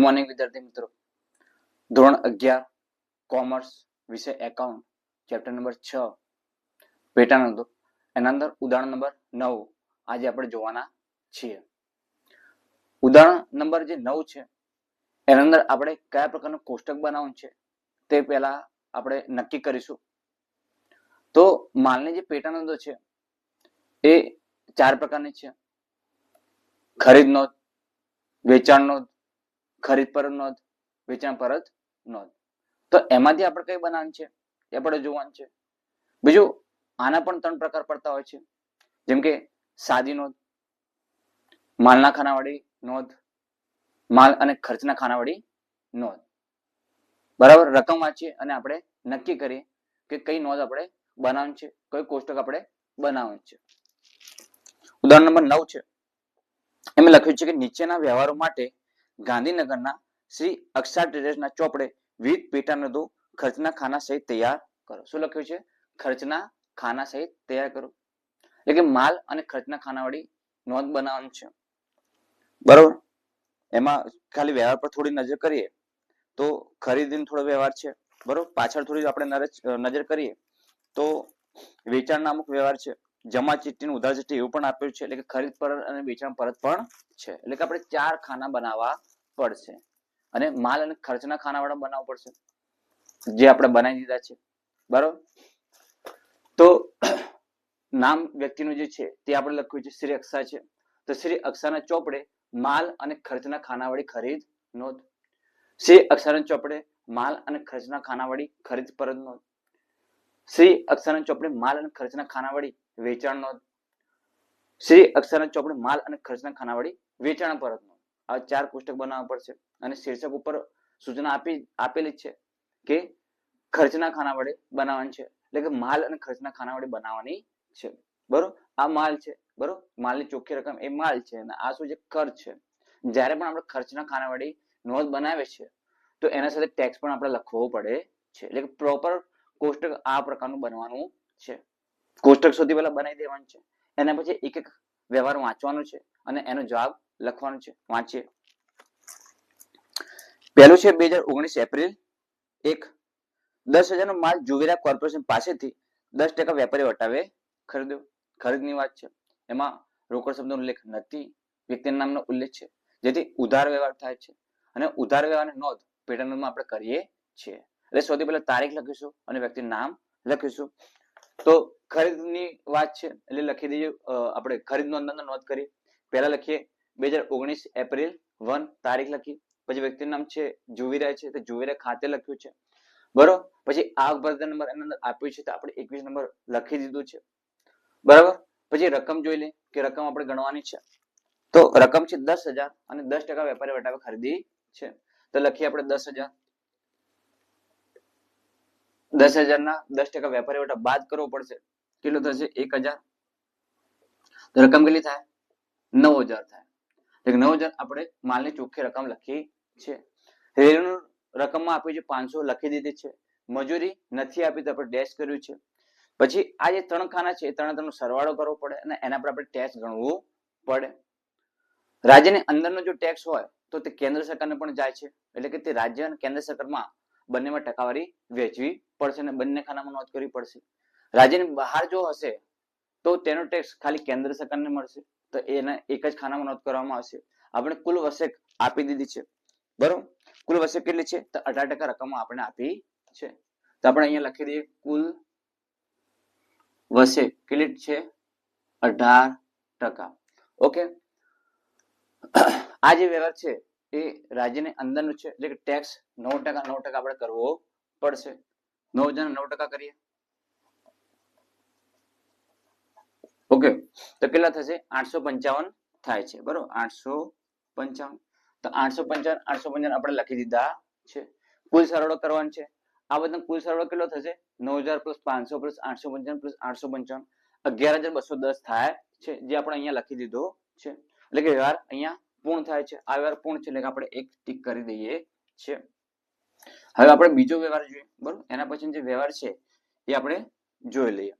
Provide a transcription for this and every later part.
Good morning વિદ્યાર્થી મિત્રો. ધોરણ અગિયાર કોમર્સ વિષય એકાઉન્ટ ચેપ્ટર નંબર છ. પેટા નોંધો. એના અંદર ઉદાહરણ નંબર નવ આજે આપણે જોવાના છીએ. ઉદાહરણ નંબર જે નવ છે, એના અંદર આપણે કયા પ્રકારનું કોષ્ટક બનાવવાનું છે, તે પહેલા આપણે નક્કી કરીશું. તો માલની જે પેટા નોંધો છે, એ ચાર પ્રકારની છે. ખરીદ નોંધ, વેચાણ નોંધ ખરીદ પરત નોંધ, વેચાણ પરત નોંધ. તો એમાંથી આપણે કઈ બનાવવાનું છે? એ આપણે જોવાનું છે. બીજું, આના પણ ત્રણ પ્રકાર પડતા હોય છે. જેમ કે સાદી નોંધ, માલના ખાનાવાળી નોંધ, માલ અને ખર્ચના ખાનાવાળી નોંધ. બરાબર? રકમ વાંચીએ અને આપણે નક્કી કરીએ કે કઈ નોંધ આપણે બનાવવાની છે કઈ કોષ્ટક આપણે બનાવવાનું છે. ઉદાહરણ નંબર નવ છે. એમાં લખ્યું છે કે નીચેના વ્યવહારો માટે ગાંધીનગરના શ્રી અક્ષર ટ્રેડર્સના ચોપડે વિવિધ પેટાનદો ખર્ચના ખાના સહિત તૈયાર કરો. શું લખ્યું છે? ખર્ચના ખાના સહિત તૈયાર કરો. એટલે કે માલ અને ખર્ચના ખાનાવાળી નોંધ બનાવવાની છે. બરોબર? એમાં ખાલી વ્યવહાર પર થોડી નજર કરીએ તો ખરીદીનો થોડો વ્યવહાર છે. બરોબર? પાછળ થોડી આપણે નજર કરીએ તો વેચાણના અમુક વ્યવહાર છે. જમા ચિઠ્ઠી ઉધાર ચિઠ્ઠી એવું પણ આપ્યું છે, એટલે કે ખરીદ પરત અને વેચાણ પરત પણ છે. એટલે કે આપણે ચાર ખાના બનાવવા પડશે. અને માલ અને ખર્ચના ખાનાવાળા બનાવવા પડશે. જે આપણે બનાવી દીધા છે. બરોબર? તો નામ વ્યક્તિનું જે છે, તે આપણે લખ્યું છે શ્રી અક્ષા છે. તો શ્રી અક્ષાના ચોપડે માલ અને ખર્ચના ખાનાવાળી ખરીદ નોંધ. શ્રી અક્ષાના ચોપડે માલ અને ખર્ચના ખાનાવાળી ખરીદ પરત નોંધ. શ્રી અક્ષાના ચોપડે માલ અને ખર્ચના ખાનાવાળી વેચાણ નોંધ શ્રી અક્ષરના ચોપડે માલ અને ખર્ચના ખાનાવાળી વેચાણ પરત નોંધ આ ચાર પુસ્તક બનાવવા પડશે અને શીર્ષક ઉપર સૂચના આપી આપેલી છે કે ખર્ચના ખાના વડે બનાવવાની છે. એટલે કે માલ અને ખર્ચના ખાના વડે બનાવવાની છે. બરોબર? આ માલ છે. બરોબર? માલની ચોખ્ખી રકમ એ માલ છે અને આ શું છે? ખર્ચ છે. જ્યારે પણ આપણે ખર્ચના ખાના વડે નોંધ બનાવે છે તો એના સાથે ટેક્સ પણ આપણે લખવો પડે છે. એટલે કે પ્રોપર કોષ્ટક આ પ્રકારનું બનવાનું છે. કોષ્ટક સુધી પહેલા બનાવી દેવાનું છે. એના પછી એક એક વ્યવહાર વાંચવાનો છે અને એનો જવાબ લખવાનો છે. વાંચીએ. પહેલું છે બે હજાર ઓગણીસ એપ્રિલ એક. દસ હજારનો માલ જુવેરા કોર્પોરેશન પાસેથી દસ ટકા વેપારી વટાવે ખરીદ્યો. ખરીદની વાત છે. એમાં રોકડ શબ્દનો ઉલ્લેખ નથી. વ્યક્તિના નામનો ઉલ્લેખ છે. જેથી ઉધાર વ્યવહાર થાય છે. અને ઉધાર વ્યવહારની નોંધ પેટા આપણે કરીએ છીએ. એટલે સૌથી પહેલા તારીખ લખીશું અને વ્યક્તિનું નામ લખીશું. તો ખરીદની વાત છે, એટલે લખી દઈએ આપણે ખરીદ નોંધ અંદર નોંધ કરી પહેલા લખીએ, બે હજાર ઓગણીસ એપ્રિલ વન તારીખ લખી પછી વ્યક્તિનું નામ છે, જુવીરા છે, તો જુવીરા ખાતે લખ્યું છે. બરોબર? પછી આવક ભરતા નંબર એના અંદર આપ્યું છે, તો આપણે એકવીસ નંબર લખી દીધું છે. બરાબર? પછી રકમ જોઈ લે કે રકમ આપણે ગણવાની છે. તો રકમ છે દસ હજાર અને દસ ટકા વેપારી વટાવે ખરીદી છે. તો લખીએ આપણે દસ હજાર. દસ હજાર ના દસ ટકા વેપારી વટા બાદ કરવો પડશે. કેટલું થશે? એક હજાર. રકમ કેટલી થાય? નવ હજાર થાય. એટલે નવ હજાર આપણે માલની ચોખ્ખી રકમ લખી છે. રેલનું રકમમાં આપી છે પાંચસો લખી દીધી છે. મજૂરી નથી આપી તો આપણે ડેશ કર્યું છે. પછી આ જે ત્રણ ખાના છે એ ત્રણ ત્રણનો સરવાળો કરવો પડે અને એના પર આપણે ટેક્સ ગણવું પડે. રાજ્યની અંદરનો જો ટેક્સ હોય તો તે કેન્દ્ર સરકારને પણ જાય છે. એટલે કે તે રાજ્ય અને કેન્દ્ર સરકારમાં બંનેમાં ટકાવારી વહેંચવી પડશે અને બંને ખાનામાં નોંધ કરવી પડશે. રાજ્યની બહાર જો હશે, તો તેનો ટેક્સ ખાલી કેન્દ્ર સરકારને મળશે. તો એના એક જ ખાનામાં નોંધ કરવામાં આવશે. આપણે કુલ વસેક આપી દીધી છે. બરોબર? કુલ વસેક કેટલી છે? તો અઢાર ટકા રકમ આપણે આપી છે. તો આપણે અહીંયા લખી દઈએ, કુલ વસેક કેટલી છે? અઢાર ટકા. ઓકે? આ જે વ્યવહાર છે, એ રાજ્યની અંદરનું છે. એટલે કે ટેક્સ નવ ટકા નવ ટકા આપણે કરવો પડશે. નવ હજાર નવ ટકા કરીએ. ઓકે તો કેટલા થશે? આઠસો પંચાવન થાય છે, બરોબર? આઠસો પંચાવન. તો આઠસો પંચાવન આઠસો પંચાવન આપણે લખી દીધા છે. કુલ સરવાળો કરવાનો છે. આ બધા કુલ સરવાળો કેટલો થશે? નવ હજાર પ્લસ પાંચસો પ્લસ આઠસો પંચાવન પ્લસ આઠસો પંચાવન. અગિયાર હજાર બસો દસ થાય છે, જે આપણે અહીંયા લખી દીધો છે. એટલે કે વ્યવહાર અહીંયા પૂર્ણ થાય છે. આ વ્યવહાર પૂર્ણ છે, એટલે આપણે એક ટીક કરી દઈએ છે હવે આપણે બીજો વ્યવહાર જોઈએ, બરોબર? એના પછી જે વ્યવહાર છે, એ આપણે જોઈ લઈએ.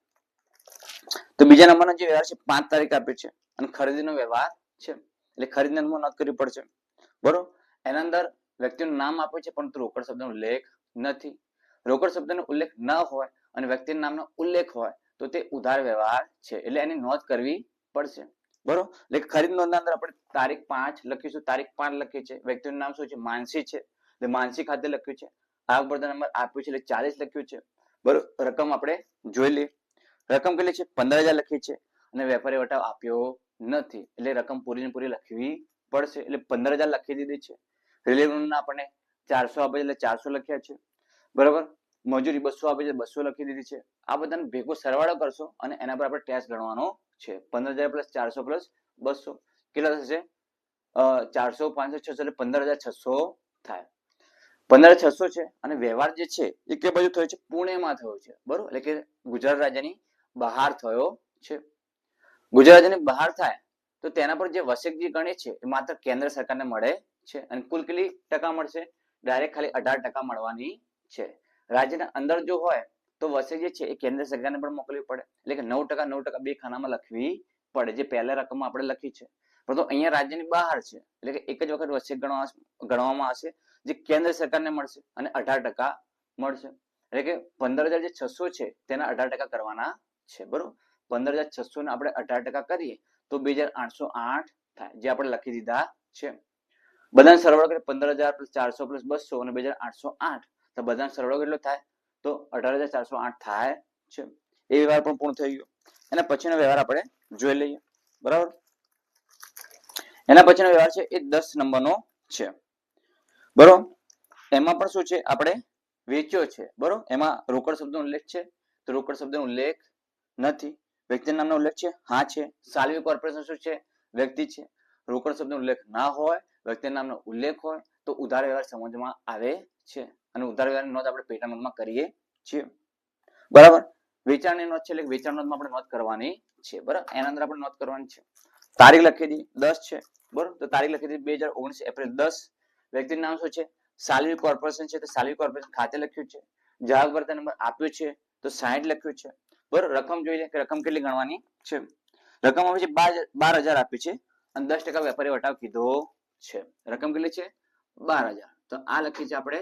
તો બીજા નંબરનો જે વ્યવહાર છે, પાંચ તારીખ આપી છે. અને ખરીદીનો વ્યવહાર છે, એટલે ખરીદીનો નોંધ કરવી પડશે. બરોબર? એના અંદર વ્યક્તિનું નામ આપ્યું છે, પરંતુ રોકડ શબ્દનો ઉલ્લેખ નથી. રોકડ શબ્દનો ઉલ્લેખ ન હોય અને વ્યક્તિના નામનો ઉલ્લેખ હોય, તો તે ઉધાર વ્યવહાર છે, એટલે એની નોંધ કરવી પડશે. બરોબર? એટલે ખરીદ નોંધના અંદર આપણે તારીખ પાંચ લખીશું, તારીખ પાંચ લખી છે. વ્યક્તિનું નામ શું છે? માનસી છે. માનસી ખાતે લખ્યું છે આવક બળતણ નંબર આપ્યું છે એટલે ચાલીસ લખ્યું છે. બરોબર, રકમ આપણે જોઈ લઈએ. રકમ કેટલી છે? પંદર હજાર લખી છે. અને વેપારી વટાવ આપ્યો નથી. એટલે રકમ પૂરી ને પૂરી લખવી પડશે. એટલે પંદર હજાર લખી દીધી છે. રેલવે આપણને ચારસો આપે છે એટલે ચારસો લખ્યા છે. બરોબર? મજૂરી બસો આપે છે બસો લખી દીધી છે. આ બધાને ભેગો સરવાળો કરશો અને એના પર આપણે ટેક્સ ગણવાનો છે. પંદર હજાર પ્લસ ચારસો પ્લસ બસો. કેટલા થશે? ચારસો પાંચસો છસો એટલે પંદર હજાર છસો થાય. પંદર છસો છે અને વ્યવહાર જે છે, એ કે બાજુ થયો છે? પુણેમાં થયો છે. બરોબર? એટલે કે ગુજરાત રાજ્યની બહાર થયો છે. ગુજરાત રાજ્યની બહાર થાય તો તેના પર જે વસેક જે ગણે છે, એ માત્ર કેન્દ્ર સરકારને મળે છે અને કુલ કેટલી ટકા મળશે? ડાયરેક્ટ ખાલી અઢાર ટકા મળવાની છે. રાજ્યના અંદર જો હોય તો વસેક જે છે, એ કેન્દ્ર સરકારને પણ મોકલવી પડે. એટલે કે નવ ટકા નવ ટકા બે ખાનામાં લખવી પડે, જે પહેલા રકમમાં આપણે લખી છે. પરંતુ અહીંયા રાજ્યની બહાર છે. એટલે કે એક જ વખત ગણવા ગણવામાં આવશે. જે કેન્દ્ર સરકારને મળશે અને અઢાર ટકા મળશે. એટલે કે પંદર હજાર જે છસો છે, તેના અઢાર ટકા કરવાના છે, બરોબર? પંદર હજાર છસો ને આપણે અઢાર ટકા કરીએ, તો બે હજાર આઠસો આઠ થાય, જે આપણે લખી દીધા છે. બધાને સરવાળો કરીએ, પંદર હજાર પ્લસ ચારસો પ્લસ બસો અને બે હજાર આઠસો આઠ. તો બધાને સરવાળો કેટલો થાય? તો અઢાર હજાર ચારસો આઠ થાય છે. એ વ્યવહાર પણ પૂર્ણ થઈ ગયો. એના પછીનો વ્યવહાર આપણે જોઈ લઈએ. બરાબર? એના પછીનો વ્યવહાર છે, એ દસ નંબરનો છે. બરોબર? એમાં પણ શું છે? આપણે વેચ્યો છે. બરોબર? એમાં રોકડ શબ્દનો ઉલ્લેખ છે. તો રોકડ શબ્દનો ઉલ્લેખ નથી. વ્યક્તિ નામનો ઉલ્લેખ છે? હા છે. સાલવી કોર્પોરેશન શું છે? વ્યક્તિ છે. રોકડ શબ્દનો ઉલ્લેખ ના હોય, વ્યક્તિ નામનો ઉલ્લેખ હોય, તો ઉધાર વ્યવહાર સમજમાં આવે છે. અને ઉધાર વ્યવહારની નોંધ આપણે પેટા નોંધમાં કરીએ છીએ. બરાબર? વેચાણની નોંધ છે એટલે વેચાણ નોંધમાં આપણે નોંધ કરવાની છે. બરાબર? એના અંદર આપણે નોંધ કરવાની છે. તારીખ લખી દી. દસ છે. બરોબર? તો તારીખ લખી દી. બે હજાર ઓગણીસ એપ્રિલ દસ. વ્યક્તિનું નામ શું છે? સાલવી કોર્પોરેશન છે. તો સાલવી કોર્પોરેશન ખાતે લખ્યું છે. ગ્રાહક ભરતા નંબર આપ્યો છે. તો સાહીઠ લખ્યું છે. બરોબર? રકમ જોઈ લે કે રકમ કેટલી ગણવાની છે? રકમ આવે છે બાર હજાર આપી છે. અને દસ ટકા વેપારી વટાવ કીધો છે. રકમ કેટલી છે? બાર હજાર. તો આ લખી છે આપણે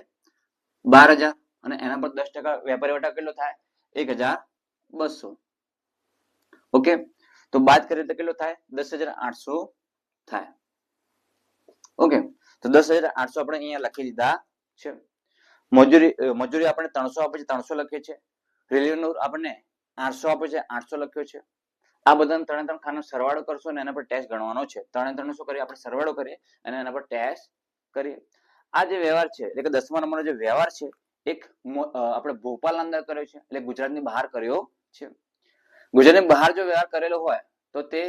બાર હજાર. અને એના પર દસ ટકા વેપારી વટાવ કેટલો થાય? એક હજાર બસો. ઓકે? તો બાદ કરીએ તો કેટલો થાય? દસ હજાર આઠસો થાય. ઓકે? તો દસ હજાર આઠસો આપણે અહીંયા લખી દીધા છે. મજૂરી મજૂરી આપણે ત્રણસો આપે છે, ત્રણસો લખીએ છીએ. રેલવેનો આપણને આઠસો આપે છે, આઠસો લખ્યો છે. આ બધા ત્રણે ત્રણ ખાનો સરવાળો કરશો અને એના પર ટેક્સ ગણવાનો છે. ત્રણે ત્રણ શું કરીએ? આપણે સરવાળો કરીએ અને એના પર ટેક્સ કરીએ. આ જે વ્યવહાર છે, એટલે કે દસમા નંબરનો જે વ્યવહાર છે, એક આપણે ભોપાલ અંદર કર્યો છે, એટલે ગુજરાતની બહાર કર્યો છે. ગુજરાતની બહાર જો વ્યવહાર કરેલો હોય, તો તે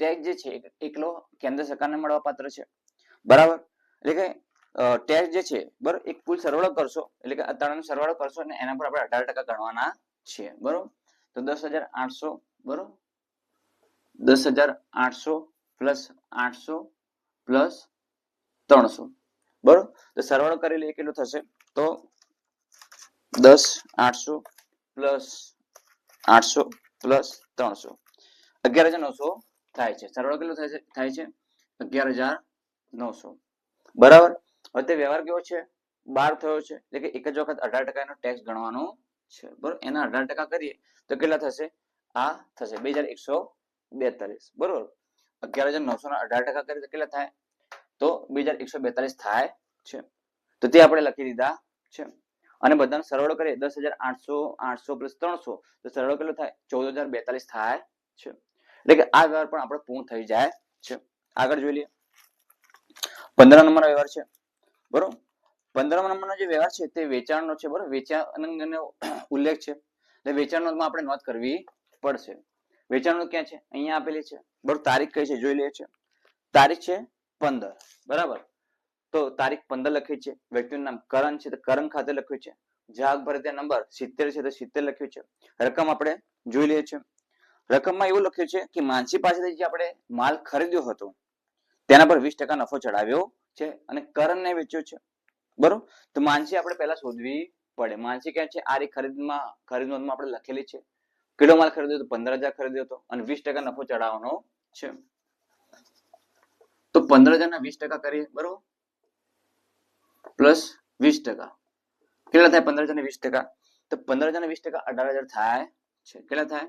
ટેક્સ જે છે એકલો કેન્દ્ર સરકારને મળવા પાત્ર છે. બરાબર? એટલે કે ટેક્સ જે છે, બરોબર, એક કુલ સરવાળો કરશો, એટલે કે આ ત્રણનો સરવાળો કરશો અને એના પર આપણે અઢાર ટકા ગણવાના છીએ બરોબર? તો દસ હજાર આઠસો, બરોબર? દસ હજાર આઠસો પ્લસ આઠસો પ્લસ ત્રણસો, બરોબર? તો સરવાળો કરી લઈએ, કેટલું થશે? તો દસ આઠસો પ્લસ આઠસો પ્લસ ત્રણસો. અગિયાર હજાર નવસો થાય છે. સરવાળો કેટલો થાય છે? થાય છે? અગિયાર હજાર નવસો. બરાબર? હવે તે વ્યવહાર કેવો છે? બાર થયો છે. એટલે કે એક જ વખત અઢાર ટકા એનો ટેક્સ ગણવાનો છે. બરોબર? એના અઢાર ટકા કરીએ તો કેટલા થશે? આ થશે. બે હજાર એકસો બેતાલીસ. બરોબર? અગિયાર હજાર નવસો ના અઢાર ટકા કરીએ તો કેટલા થાય? તો બે હજાર એકસો બેતાલીસ થાય છે. તો તે આપણે લખી દીધા છે. અને બધાનો સરવાળો કરીએ. દસ હજાર આઠસો આઠસો પ્લસ ત્રણસો. તો સરવાળો કેટલો થાય? ચૌદ હજાર બેતાલીસ થાય છે. એટલે કે આ વ્યવહાર પણ આપણો પૂર્ણ થઈ જાય છે. આગળ જોઈ લઈએ. પંદર નંબરનો વ્યવહાર છે. બરોબર? પંદર નંબરનો જે વ્યવહાર છે તે વેચાણનો છે, બરોબર? વેચાણનો ઉલ્લેખ છે. એટલે વેચાણનો આપણે નોંધ કરવી પડશે. વેચાણ ક્યાં છે? અહીંયા આપેલી છે. બરોબર? તારીખ કઈ છે? જોઈ લઈએ છે. તારીખ છે પંદર. બરાબર? તો તારીખ પંદર લખી છે. વ્યક્તિનું નામ કરણ છે. તો કરણ ખાતે લખ્યું છે. જાગ ભરતી નંબર. સિત્તેર છે તો સિત્તેર લખ્યું છે. રકમ આપણે જોઈ લઈએ છીએ રકમમાં એવું લખ્યું છે કે માનસી પાસેથી જે આપણે માલ ખરીદ્યો હતો તેના પર વીસ ટકા નફો ચડાવ્યો છે અને કરણને વેચ્યો છે. બરોબર? તો માનસી આપણે પહેલા શોધવી પડે. માનસી ક્યાં છે, આ ખરીદમાં, ખરીદ નોંધમાં આપણે લખેલી છે. કેટલો માલ ખરીદ્યો પંદર હજાર ખરીદ્યો હતો અને વીસ ટકા નફો ચડાવવાનો છે. તો પંદર હજાર ના વીસ ટકા કરીએ, બરોબર? પ્લસ વીસ ટકા. કેટલા થાય પંદર હજાર ને વીસ ટકા? તો પંદર હજાર ને વીસ ટકા અઢાર હજાર થાય છે. કેટલા થાય?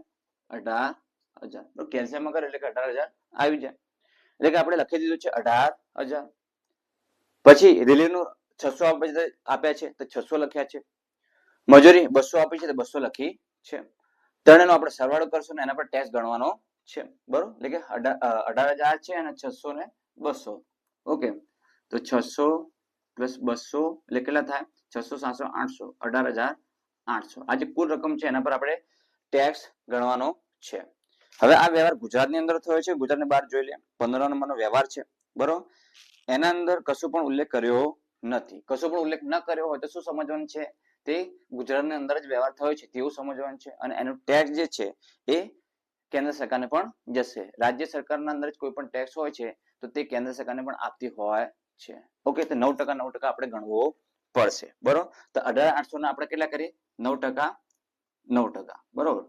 અઢાર હજાર. કેલ્શિયમમાં કરે એટલે કે અઢાર હજાર આવી જાય. એટલે કે આપણે લખી દીધું છે અઢાર હજાર. પછી રિલીવનું છસો આપ્યા છે, તો છસો લખ્યા છે. મજૂરી બસો આપી છે, તો બસો લખી છે. ત્રણેયનો આપણે સરવાળો કરશું ને એના પર ટેક્સ ગણવાનો છે. બરોબર? એટલે કે અઢાર હજાર છે અને છસો ને બસો. ઓકે. તો છસો પ્લસ બસો, એટલે કેટલા થાય? છસો સાતસો આઠસો. અઢાર હજાર આઠસો. આ જે કુલ રકમ છે, એના પર આપણે ટેક્સ ગણવાનો છે. હવે આ વ્યવહાર ગુજરાતની અંદર થયો છે. ગુજરાતની બહાર જોઈ લે. પંદર નંબરનો વ્યવહાર છે. બરોબર? એના અંદર કશું પણ ઉલ્લેખ કર્યો નથી. કશું પણ ઉલ્લેખ ન કર્યો હોય તો શું સમજવાનું છે? તે ગુજરાતની અંદર જ વ્યવહાર થયો છે તેવું સમજવાનું છે. અને એનું ટેક્સ જે છે એ કેન્દ્ર સરકારને પણ જશે. રાજ્ય સરકારના અંદર જ કોઈ પણ ટેક્સ હોય છે તો તે કેન્દ્ર સરકારને પણ આપતી હોય છે. ઓકે તો નવ ટકા નવ ટકા આપણે ગણવો પડશે. બરોબર? તો અઢાર આઠસો ના આપણે કેટલા કરીએ? નવ ટકા નવ ટકા. બરોબર?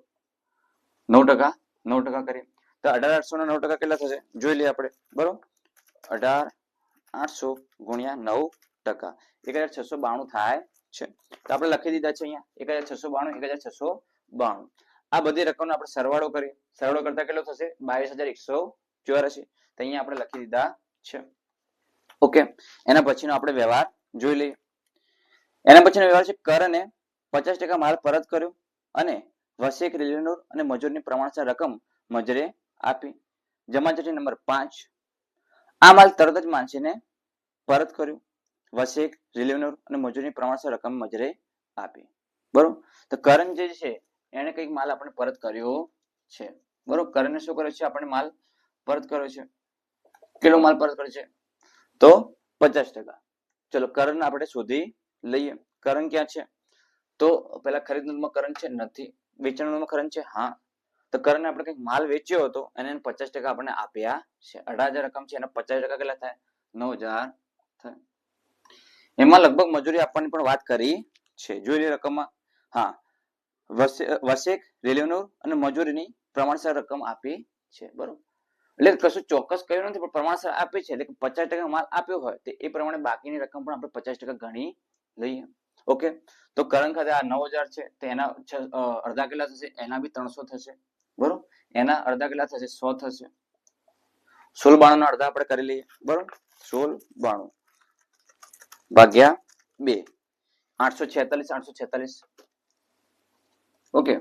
નવ ટકા નવ ટકા કરીએ તો અઢાર આઠસો ના નવ ટકા કેટલા થશે? જોઈ લઈએ આપણે. બરોબર? અઢાર આઠસો ગુણ્યા નવ ટકા. એક હજાર છસો બાણું થાય છે. તો આપણે લખી દીધા છે અહીંયા. એક હજાર છસો બાણું, એક હજાર છસો બાણું. આ બધી રકમનો આપણે સરવાળો કરીએ. સરવાળો કરતા કેટલો થશે? બાવીસ હજાર એકસો ચોરાશી તો અહીંયા આપણે લખી દીધા છે. ઓકે એના પછીનો આપણે વ્યવહાર જોઈ લઈએ. એના પછીનો વ્યવહાર છે, કર અને પચાસ ટકા માલ પરત કર્યો અને વસેક રેલવેનો અને મજૂરની પ્રમાણસર રકમ મજરે આપી. જમા જમાચટી નંબર પાંચ. આ માલ તરત જ માનસીને પરત કર્યું. વસેક રિલેવનર અને મજૂરની પ્રમાણસર રકમ મજરે આપી. બરોબર? તો કરણ જે છે એને કંઈક માલ આપણે પરત કર્યો છે. બરોબર? કરણે શું કર્યો છે? આપણે માલ પરત કર્યો છે. કેટલો માલ પરત કર્યો છે? તો પચાસ ટકા. ચલો, કરણ આપણે શોધી લઈએ. કરણ ક્યાં છે? તો પેલા ખરીદ કરંટ છે, નથી. વેચાણ નોંધમાં કરણ છે? હા. તો કરણને આપણે કંઈક માલ વેચ્યો હતો અને એને પચાસ ટકા આપણે આપ્યા છે. અઢાર હજાર રકમ છે, એના પચાસ ટકા કેટલા થાય? નવ હજાર થાય. એમાં લગભગ મજૂરી આપવાની પણ વાત કરી છે. જોઈ લે રકમમાં. હા. વસે- વસેક, રેલવેનો અને મજૂરીની પ્રમાણસર રકમ આપી છે. બરોબર. એટલે કશું ચોક્કસ કહ્યું નથી, પણ પ્રમાણસર આપી છે. એટલે પચાસ ટકા માલ આપ્યો હોય, તો એ પ્રમાણે બાકીની રકમ પણ આપણે પચાસ ટકા ગણી લઈએ. ઓકે? તો કરણ ખાતે આ નવ હજાર છે, તો એના અડધા કેટલા થશે? એના બી ત્રણસો થશે. બરોબર? એના અડધા કેટલા થશે? સો થશે. સોળ બાણું અડધા આપણે કરી લઈએ. બરોબર? સોળ બાણું. ભાગ્યા બે. આઠસો છેતાલીસ આઠસો છેતાલીસ. ઓકે?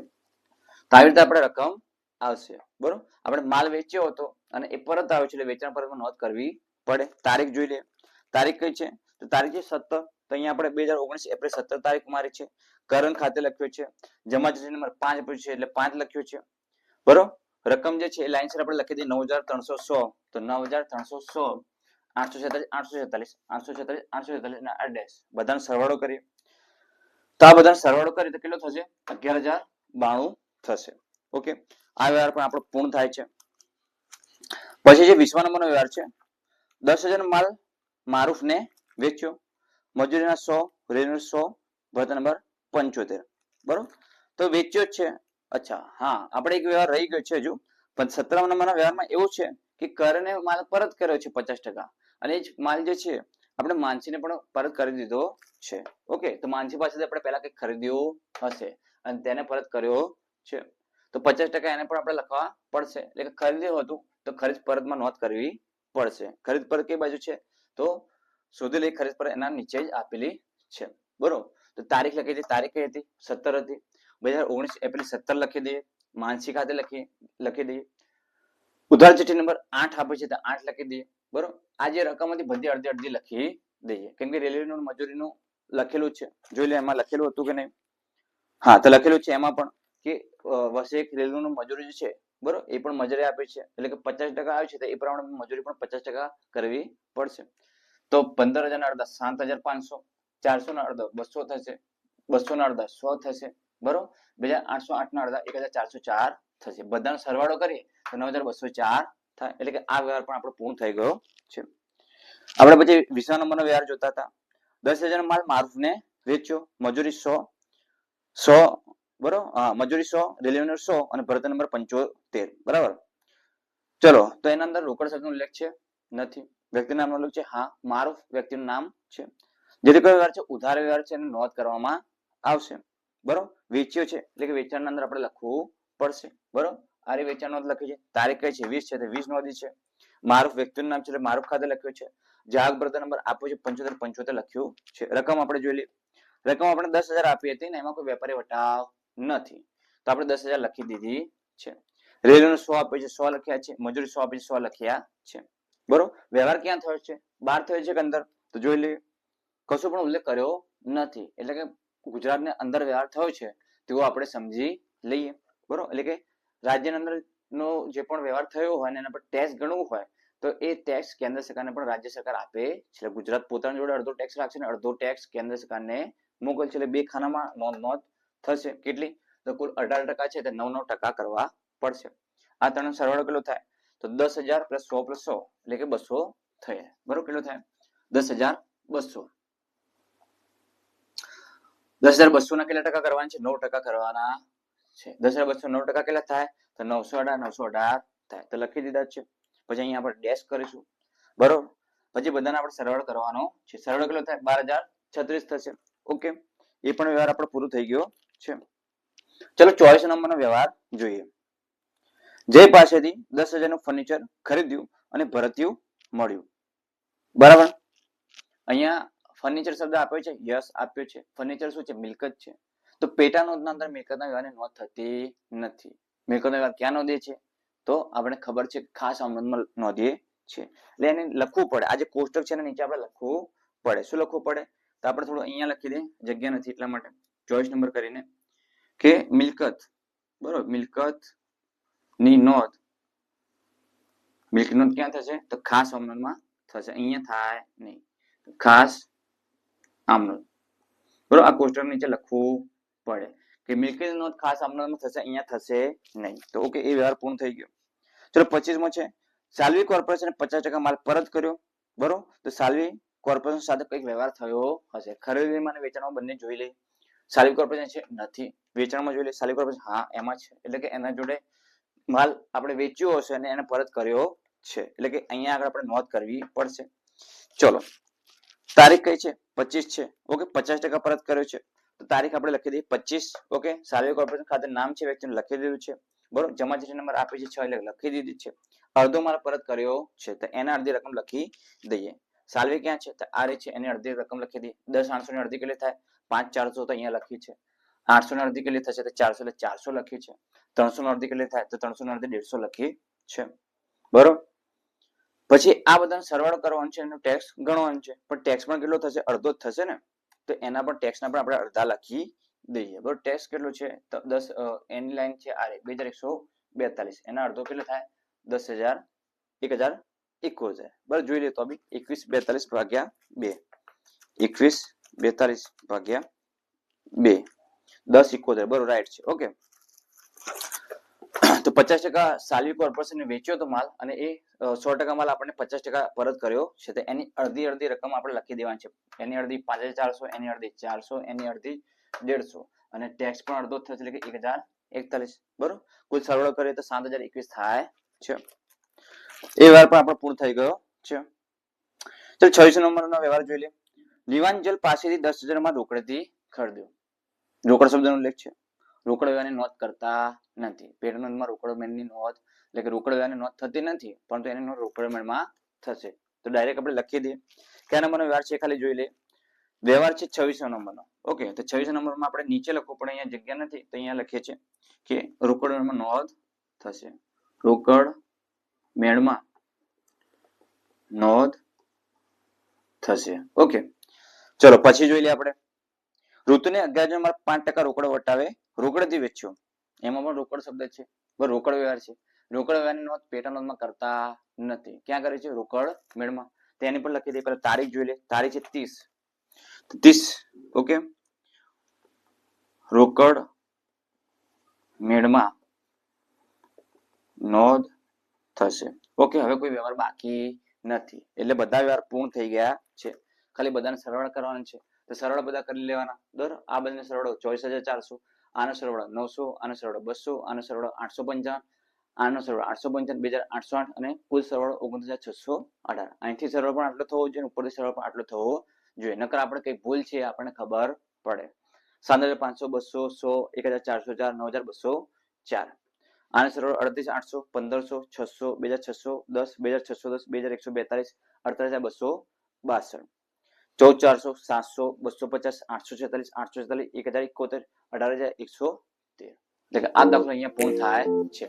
તો આવી રીતે આપણે રકમ આવશે. બરોબર? આપણે માલ વેચ્યો હતો અને એ પરત આવ્યો છે, એટલે વેચાણ પરત નોંધ કરવી પડે. તારીખ જોઈ લે તારીખ કઈ છે? તો તારીખ છે સત્તર તો અહીંયા આપણે બે હજાર ઓગણીસ એપ્રિલ સત્તર તારીખ મારી છે. કરણ ખાતે લખ્યો છે. જમા ચિઠ્ઠી નંબર પાંચ આપ્યો છે એટલે પાંચ લખ્યો છે. બરોબર રકમ જે છે એ લાઈન આપણે લખી દઈએ નવ હજાર ત્રણસો સો. તો નવ હજાર ત્રણસો સો, આઠસો છેતાલીસ આઠસો છેતાલીસ આઠસો છેતાલીસ આઠસો છેતાલીસ અને આ ડેશ બધાનો સરવાળો કરીએ. તો આ બધાનો સરવાળો કરીએ તો કેટલો થશે? અગિયાર હજાર બાણું થશે. ઓકે? આ વ્યવહાર પણ આપણો પૂર્ણ થાય છે. પછી જે વિશ્વ નંબરનો વ્યવહાર છે. દસ હજાર માલ મારૂફ ને વેચ્યો. મજૂરીના સો રેલવે સો, ભરત નંબર પંચોતેર. બરોબર? તો વેચ્યો છે. અચ્છા, હા, આપણે એક વ્યવહાર રહી ગયો છે હજુ. પણ સત્તરમ નંબરના વ્યવહારમાં એવું છે કે કરને માલ પરત કર્યો છે પચાસ અને એ જ માલ જે છે, આપણે માનસીને પણ પરત કરી દીધો છે. ઓકે, તો માનસી પાસેથી આપણે પહેલા કંઈક ખરીદ્યો હશે અને તેને પરત કર્યો છે. તો પચાસ ટકા એને પણ આપણે લખવા પડશે. એટલે કે ખરીદ્યું હતું, તો ખરીદ પરતમાં નોંધ કરવી પડશે. ખરીદ પરત કઈ બાજુ છે? તો શોધી લઈ ખરીદ પરત એના નીચે જ આપેલી છે. બરોબર? તો તારીખ લખી દઈએ તારીખ કઈ હતી? સત્તર હતી. બે હજાર ઓગણીસ એપ્રિલ સત્તર લખી દઈએ. માનસી ખાતે લખી લખી દઈએ. ઉધાર ચિઠ્ઠી નંબર આઠ આપે છે તો આઠ લખી દઈએ. બરોબર? આ જે રકમ હતી બધી અડધી અડધી લખી દઈએ. કેમ કે રેલવેનું મજૂરીનું લખેલું છે. જોઈ લે એમાં લખેલું હતું કે નહીં? હા, તો લખેલું છે એમાં પણ કે વર્ષે એક રેલવેનું મજૂરી જે છે, બરોબર? એ પણ મજૂરી આપે છે. એટલે કે પચાસ ટકા આવે છે તો એ પ્રમાણે મજૂરી પણ પચાસ ટકા કરવી પડશે. તો પંદર હજાર ના અડધા સાત હજાર પાંચસો ચારસો ના અડધા બસો થશે બસો ના અડધા સો થશે, બરોબર? બે હજાર આઠસો આઠ ના અડધા એક હજાર ચારસો ચાર થશે. બધાનો સરવાળો કરીએ તો નવ હજાર બસો ચાર થાય. એટલે કે આ વ્યવહાર પણ આપણો પૂર્ણ થઈ ગયો છે. આપણે પછી વીસા નંબરનો વ્યવહાર જોતા હતા. દસ હજાર માલ મારૂફને વેચ્યો, મજૂરી સો સો, બરોબર? હા, મજૂરી સો રેલવેનો સો અને ભરત નંબર પંચોતેર, બરાબર? ચલો, તો એના અંદર રોકડ શબ્દનો ઉલ્લેખ છે? નથી. વ્યક્તિનું નામ લખ્યું છે? હા, મારું વ્યક્તિનું નામ છે. જેથી કયો વ્યવહાર છે, ઉધાર વ્યવહાર છે નોંધ કરવામાં આવશે. બરોબર? વેચ્યો છે, એટલે કે વેચાણના અંદર આપણે લખવું પડશે. બરોબર? આ રીતે વેચાણ નોંધ લખી છે. તારીખ કઈ છે? વીસ છે વીસ નોંધી છે. મારું વ્યક્તિનું નામ છે, એટલે મારું ખાતે લખ્યું છે. જાગ બ્રધર નંબર આપ્યો છે, પંચોતેર પંચોતેર લખ્યું છે. રકમ આપણે જોઈ લઈએ. રકમ આપણે દસ હજાર આપી હતી ને એમાં કોઈ વેપારી વટાવ નથી. તો આપણે દસ હજાર લખી દીધી છે. રેલવે સો આપ્યું છે, સો લખ્યા છે. મજૂરી સો આપી છે, સો લખ્યા છે. બરોબર? વ્યવહાર ક્યાં થયો છે? બહાર થયો છે કે અંદર? તો જોઈ લઈએ. કશો પણ ઉલ્લેખ કર્યો નથી. એટલે કે ગુજરાતની અંદર વ્યવહાર થયો છે, તેવો આપણે સમજી લઈએ. બરોબર? એટલે કે રાજ્યની અંદર નો જે પણ વ્યવહાર થયો હોય એના પર ટેક્સ ગણવું હોય, તો એ ટેક્સ કેન્દ્ર સરકારને પણ રાજ્ય સરકાર આપે છે. ગુજરાત પોતાની જોડે અડધો ટેક્સ રાખશે ને અડધો ટેક્સ કેન્દ્ર સરકારને મોકલશે. એટલે બે ખાનામાં નોંધ નોંધ થશે. કેટલી? તો કુલ અઢાર ટકા છે તે નવ નવ ટકા કરવા પડશે. આ ત્રણ સરવાળો કેટલો થાય? તો દસ હજાર પ્લસ સો પ્લસ સો એટલે કે બસો થયા. બરોબર? કેટલો થાય? દસ હજાર બસો. દસ હજાર બસો ના કેટલા ટકા કરવાના છે? નવ ટકા કરવાના છે. દસ હજાર બસો નવ ટકા કેટલા થાય? તો નવસો અઢાર નવસો અઢાર થાય. તો લખી દીધા છે. પછી અહીંયા આપણે ડેશ કરીશું. બરોબર? પછી બધાને આપણે સરળ કરવાનો છે. સરળ કેટલો થાય? બાર હજાર છત્રીસ થશે. ઓકે? એ પણ વ્યવહાર આપણો પૂરો થઈ ગયો છે. ચલો ચોવીસ નંબરનો વ્યવહાર જોઈએ. જય પાસેથી દસ હજારનું ફર્નિચર ખરીદ્યું અને ભરત્યું મળ્યું. બરાબર? અહીંયા ફર્નિચર શબ્દ આપ્યો છે? યસ, આપ્યો છે. ફર્નિચર શું છે? મિલકત છે. તો પેટા નોંધના અંદર મિલકતના વ્યવહારની નોંધ થતી નથી. મિલકતનો વ્યવહાર ક્યાં નોંધે છે? તો આપણે ખબર છે, ખાસ આમદનમાં નોંધીએ છીએ. એટલે એને લખવું પડે. આ જે કોષ્ટક છે નીચે આપણે લખવું પડે. શું લખવું પડે? તો આપણે થોડું અહીંયા લખી દઈએ. જગ્યા નથી એટલા માટે. ચોઈસ નંબર કરીને કે મિલકત. બરોબર, મિલકત ની નોંધ. મિલ્ક નોંધ ક્યાં થશે? તો ખાસ અમલમાં થશે. અહીંયા થાય નહીં. ખાસ આમનોંધ બરોબર? આ કોષ્ટક નીચે લખવું પડે. કે મિલકત નોંધ ખાસ આમનોંધમાં થશે, અહીંયા થશે નહીં. તો ઓકે, એ વ્યવહાર પૂર્ણ થઈ ગયો. ચલો, પચીસમો છે. સાલ્વી કોર્પોરેશને પચાસ ટકા માલ પરત કર્યો. બરોબર તો સાલ્વી કોર્પોરેશન સાથે કંઈક વ્યવહાર થયો હશે. ખરીદીમાં અને વેચાણમાં બંને જોઈ લે સાલ્વી કોર્પોરેશન છે? નથી. વેચાણમાં જોઈ લે સાલ્વી કોર્પોરેશન, હા, એમાં છે. એટલે કે એના જોડે માલ આપણે વેચ્યો હશે અને એને પરત કર્યો છે. એટલે કે અહીંયા આગળ આપણે નોંધ કરવી પડશે. ચલો, તારીખ કઈ છે? પચીસ છે. ઓકે, પચાસ ટકા પરત કર્યો છે. તો તારીખ આપણે લખી દઈએ પચીસ. ઓકે સાલ્વી કોર્પોરેશન ખાતે નામ છે, વ્યક્તિનું લખી દીધું છે. બરોબર, જમા ચિઠ્ઠી નંબર આપી છે, છ એટલે લખી દીધી છે. અડધો માલ પરત કર્યો છે. તો એના અડધી રકમ લખી દઈએ. સાલવી ક્યાં છે? તો આ રહી છે, એની અડધી રકમ લખી દઈએ. દસ આઠસો ની અડધી કેટલી થાય? પાંચ ચારસો તો અહીંયા લખી છે. આઠસો ને અડધી કેટલી થશે? તો ચારસો. એટલે ચારસો લખી છે. ત્રણસો ને અડધી કેટલી થાય? તો ત્રણસો ને અડધી દેડસો લખી છે. બરોબર? પછી આ બધાનો સરવાળો કરવાનો છે. એનો ટેક્સ ગણવાનો છે. પણ ટેક્સ પણ કેટલો થશે? અડધો જ થશે ને? તો એના પણ ટેક્સના પણ આપણે અડધા લખી દઈએ. બરોબર? ટેક્સ કેટલો છે? દસ એની લાઈન છે આ બે હજાર એકસો બેતાલીસ. એના અડધો કેટલો થાય? દસ હજાર એક હજાર એકોતેર. બરાબર? જોઈ લે તો બી. એકવીસ બેતાલીસ ભાગ્યા બે. એકવીસ બેતાલીસ ભાગ્યા બે. દસ ઇકોતેર બરોબર રાઈટ છે ઓકે તો પચાસ ટકા સાલવી કોર્પોરેશને વેચ્યો હતો માલ અને એ સો ટકા માલ આપણને પચાસ ટકા પરત કર્યો છે. તો એની અડધી અડધી રકમ આપણે લખી દેવાની છે. એની અડધી પાંચ ચારસો, એની અડધી ચારસો, એની અડધી દેડસો. અને ટેક્સ પણ અડધો થશે, એટલે કે એક હજાર એકતાલીસ, બરોબર? કુલ સરવાળો કરીએ તો સાત હજાર એકવીસ થાય છે. એ વ્યવહાર પણ આપણો પૂર્ણ થઈ ગયો છે. ચાલો, છવ્વીસ નંબરનો વ્યવહાર જોઈ લે લીવાંજલ પાસેથી દસ હજારમાં રોકડેથી ખરીદ્યો. રોકડ શબ્દનો ઉલ્લેખ છે. રોકડ વ્યવહારની નોંધ કરતા નથી. પેટ નોંધમાં રોકડ મેળની નોંધ, એટલે કે રોકડ વ્યવહારની નોંધ થતી નથી, પરંતુ એની નોંધ રોકડ મેળમાં થશે. તો ડાયરેક્ટ આપણે લખી દઈએ. કયા નંબરનો વ્યવહાર છે ખાલી જોઈ લે. વ્યવહાર છે છવ્વીસો નંબરનો. ઓકે, તો છવ્વીસો નંબરમાં આપણે નીચે લખવું પણ અહીંયા જગ્યા નથી, તો અહીંયા લખીએ છીએ કે રોકડ મેળમાં નોંધ થશે. રોકડ મેળમાં નોંધ થશે. ઓકે, ચલો, પછી જોઈ લઈએ આપણે. ઋતુને અગિયાર માલ પાંચ ટકા રોકડ વટાવે રોકડથી વેચ્યો. એમાં પણ રોકડ શબ્દ છે. રોકડ વ્યવહાર છે. રોકડ વ્યવહારની નોંધ પેટા નોંધમાં કરતા નથી. ક્યાં કરે છે? રોકડ મેળમાં. તેની પર લખી દે. પેલા તારીખ જોઈ લે. તારીખ છે ત્રીસ. ત્રીસ. ઓકે? રોકડ મેળમાં નોંધ થશે. ઓકે, હવે કોઈ વ્યવહાર બાકી નથી. એટલે બધા વ્યવહાર પૂર્ણ થઈ ગયા છે. ખાલી બધાને સરળ કરવાના છે. તો સરવાળો બધા કરી લેવાના. દર આ બંને સરવાળો ચોવીસ હજાર ચારસો, આનો સરવાળો નવસો, આનો સરવાળો બસો, આનો સરવાળો આઠસો પંચાવન, આનો સરવાળો આઠસો પંચાવન, બે હજાર આઠસો આઠ અને કુલ સરવાળો ઓગણીસ હજાર છસો અઢાર. અહીંથી સરવાળો પણ આટલો થવો જોઈએ ઉપરથી સરવાળો પણ આટલો થવો જોઈએ. નકર આપણે કઈ ભૂલ છે આપણને ખબર પડે. સાત હજાર પાંચસો, બસો, સો, એક હજાર ચારસો ચાર, નવ હજાર બસો ચાર. આને સરળ અડત્રીસ, આઠસો, પંદરસો, છસો, બે હજાર છસો દસ, બે હજાર છસો દસ, બે હજાર એકસો બેતાલીસ, અડતાલીસ હજાર બસો બાસઠ. ચૌદ ચારસો સાતસો બસો પચાસ આઠસો છેતાલીસ આઠસો છેતાલીસ એક હજાર એકોતેર અઢાર હજાર એકસો તેર એટલે કે આ દાખલો અહીંયા પૂર્ણ થાય છે